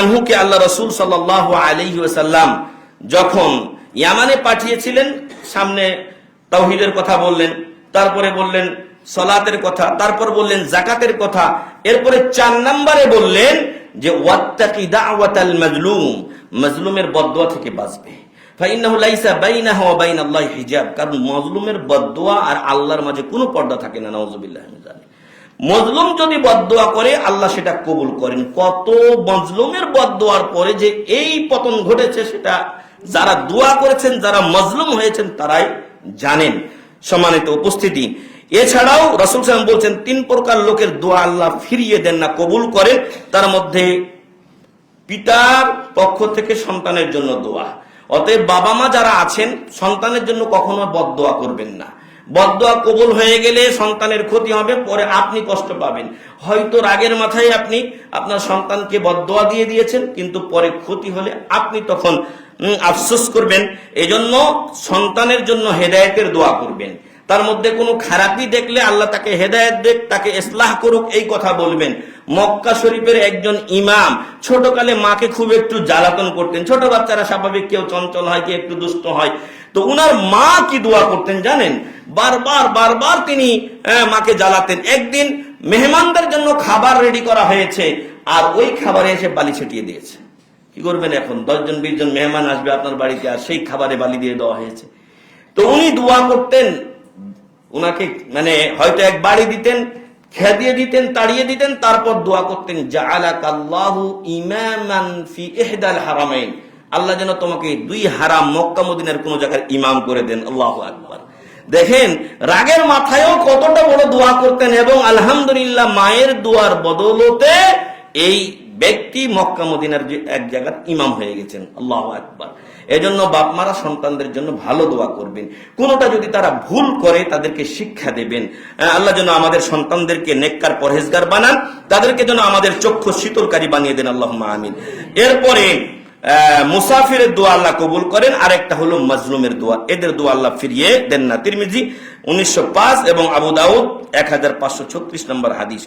আনহুকে আল্লাহ রাসূল ওয়াসাল্লাম যখন ইয়ামানে পাঠিয়েছিলেন, সামনে কথা বললেন, তারপরে বললেন সলাতের কথা, তারপর বললেন জাকাতের কথা, এরপরে চার নম্বরে বললেন যে, ওয়াত্তাকি দাওয়াতাল থেকে বাঁচবে। ওয়া বাইনাল্লাহি হিজাব, কারণ মাজলুমের বদদোয়া আর আল্লাহর মাঝে কোনো পর্দা থাকে না, নাউজুবিল্লাহি যালিক। মজলুম যদি বদদোয়া করে, আল্লাহ সেটা কবুল করেন। কত মজলুমের বদদোয়ার পরে যে এই পতন ঘটেছে সেটা যারা দোয়া করেছেন, যারা মজলুম হয়েছেন, তারাই জানেন। সম্মানিত উপস্থিতি। এছাড়াও রসুল সাহেব বলছেন, তিন প্রকার লোকের দোয়া আল্লাহ ফিরিয়ে দেন না, কবুল করেন। তার মধ্যে পিতার পক্ষ থেকে সন্তানের জন্য দোয়া। অতএব বাবা মা যারা আছেন, সন্তানের জন্য কখনো বদদোয়া করবেন না। বদদোয়া কবুল হয়ে গেলে সন্তানের ক্ষতি হবে, পরে আপনি কষ্ট পাবেন। হয়তো রাগের মাথায় আপনি আপনার সন্তানকে বদদোয়া দিয়ে দিয়েছেন, কিন্তু পরে ক্ষতি হলে আপনি তখন আফসোস করবেন। এজন্য সন্তানের জন্য হেদায়েতের দোয়া করবেন। তার মধ্যে কোনো খারাপই দেখলে আল্লাহ তাকে হেদায়েত দেখ তাকে ইসলাহ করুক, এই কথা বলবেন। মক্কা শরীফের একজন ইমাম ছোটকালে মাকে খুব একটু জ্বালাতন করতেন। ছোট বাচ্চারা স্বাভাবিক কেউ চঞ্চল হয়, কেউ একটু দুষ্ট হয়। তো উনার মা কি দোয়া করতেন জানেন? বারবার বারবার তিনি মাকে জ্বালাতেন। একদিন মেহমানদের জন্য খাবার রেডি করা হয়েছে, আর ওই খাবারে এসে বালি ছিটিয়ে দিয়েছে। কি করবেন এখন? দশজন বিশ জন মেহমান আসবে আপনার বাড়িতে, আর সেই খাবারে বালি দিয়ে দেওয়া হয়েছে। তো উনি দোয়া করতেন, উনাকে মানে হয়তো এক বাড়ি দিতেন, খেদিয়ে দিতেন, তাড়িয়ে দিতেন, তারপর দোয়া করতেন, জাআলাকাল্লাহু ইমামান ফি ইহদাল হারামাইন। আল্লাহ যেন তোমাকে দুই হারাম মক্কা মদিনার কোন জায়গার ইমাম করে দেন। আল্লাহ আকবার। দেখেন, রাগের মাথায়ও কতটা বড় দোয়া করতেন এবং আলহামদুলিল্লাহ মায়ের দোয়ার বদলতে এই ব্যক্তি মক্কা মদিনার এক জায়গার ইমাম হয়ে গেছেন। আল্লাহ আকবার। এজন্য বাপ মারা সন্তানদের জন্য ভালো দোয়া করবেন। কোনোটা যদি তারা ভুল করে, তাদেরকে শিক্ষা দেবেন। আল্লাহ যেন আমাদের সন্তানদেরকে নেককার পরহেজগার বানান, তাদেরকে যেন আমাদের চক্ষু শীতলকারী বানিয়ে দেন। আল্লাহ আমিন। এরপরে মুসাফিরের দোয়া আল্লাহ কবুল করেন, আরেকটা হলো মজলুমের দোয়া। এদের দোয়া আল্লাহ ফিরিয়ে দেন না। তিরমিজি উনিশশো পাঁচ এবং আবু দাউদ এক হাজার পাঁচশো ছত্রিশ নম্বর হাদিস।